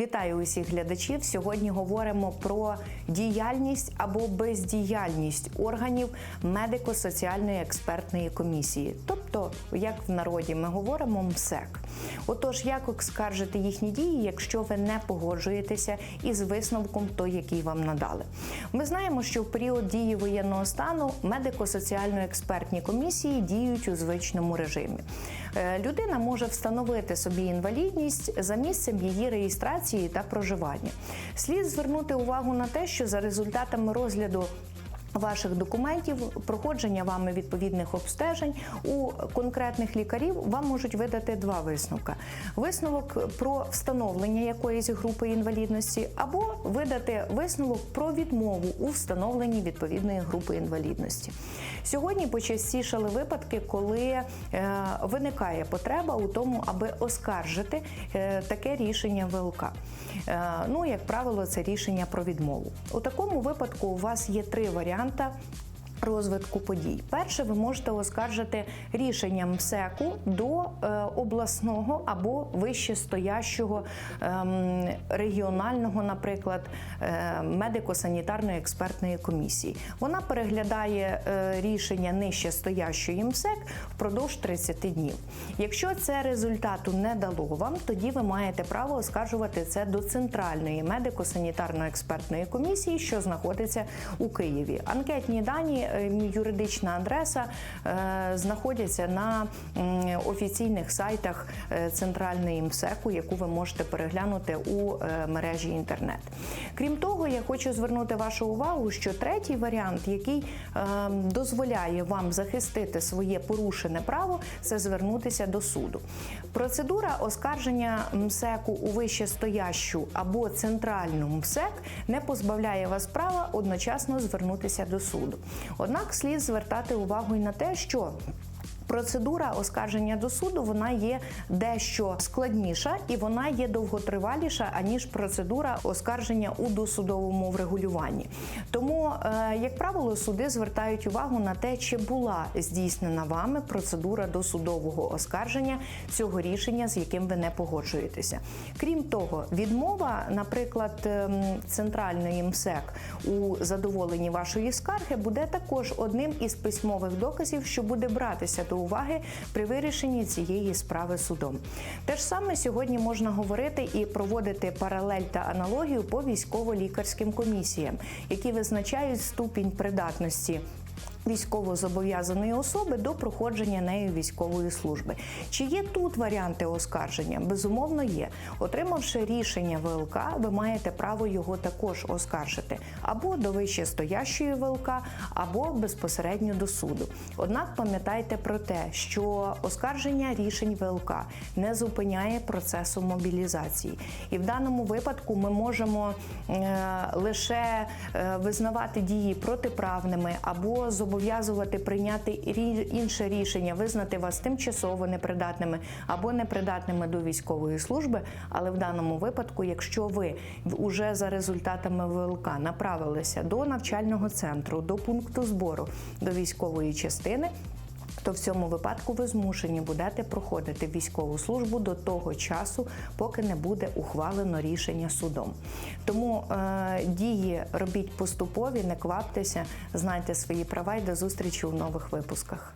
Вітаю усіх глядачів. Сьогодні говоримо про діяльність або бездіяльність органів медико-соціальної експертної комісії, тобто, як в народі ми говоримо, МСЕК. Отож, як оскаржити їхні дії, якщо ви не погоджуєтеся із висновком, той, який вам надали? Ми знаємо, що в період дії воєнного стану медико-соціальної експертні комісії діють у звичному режимі. Е, Людина може встановити собі інвалідність за місцем її реєстрації та проживання. Слід звернути увагу на те, що за результатами розгляду Ваших документів, проходження вами відповідних обстежень у конкретних лікарів вам можуть видати два висновка: висновок про встановлення якоїсь групи інвалідності, або видати висновок про відмову у встановленні відповідної групи інвалідності. Сьогодні почастішали випадки, коли е, виникає потреба у тому, аби оскаржити е, таке рішення ВЛК. Е, ну, як правило, це рішення про відмову. У такому випадку у вас є три варіанти розвитку подій. Перше, ви можете оскаржити рішенням МСЕКу до е, обласного або вищестоящого ем, регіонального, наприклад, е, медико-санітарної експертної комісії. Вона переглядає е, рішення нижче стоящої МСЕК впродовж 30 днів. Якщо це результату не дало вам, тоді ви маєте право оскаржувати це до центральної медико-санітарної експертної комісії, що знаходиться у Києві. Анкетні дані е, юридична адреса знаходяться на офіційних сайтах е, центральної МСЕКу, яку ви можете переглянути у е, мережі інтернет. Крім того, я хочу звернути вашу увагу, що третій варіант, який е, дозволяє вам захистити своє порушене право, це звернутися до суду. Процедура оскарження МСЕКу у вищестоящу або центральну МСЕК не позбавляє вас права одночасно звернутися до суду. Однак слід звертати увагу і на те, що Процедура оскарження до суду вона є дещо складніша і вона є довготриваліша аніж процедура оскарження у досудовому врегулюванні. Тому, е, як правило, суди звертають увагу на те, чи була здійснена вами процедура досудового оскарження цього рішення, з яким ви не погоджуєтеся. Крім того, відмова, наприклад, ем, центральної МСЕК у задоволенні вашої скарги буде також одним із письмових доказів, що буде братися до уваги при вирішенні цієї справи судом. Те ж саме сьогодні можна говорити і проводити паралель та аналогію по військово-лікарським комісіям, які визначають ступінь придатності. Військово зобов'язаної особи до проходження нею військової служби. Чи є тут варіанти оскарження? Безумовно, є. Отримавши рішення ВЛК, ви маєте право його також оскаржити або до вищестоящої ВЛК, або безпосередньо до суду. Однак пам'ятайте про те, що оскарження рішень ВЛК не зупиняє процесу мобілізації, і в даному випадку ми можемо е, лише е, визнавати дії протиправними або зобов'язати зобов'язувати прийняти інше рішення, визнати вас тимчасово непридатними або непридатними до військової служби. Але в даному випадку, якщо ви вже за результатами ВЛК направилися до навчального центру, до пункту збору до військової частини. То в цьому випадку ви змушені будете проходити військову службу до того часу, поки не буде ухвалено рішення судом. Тому е, дії робіть поступові, не кваптеся, знайте свої права і до зустрічі у нових випусках.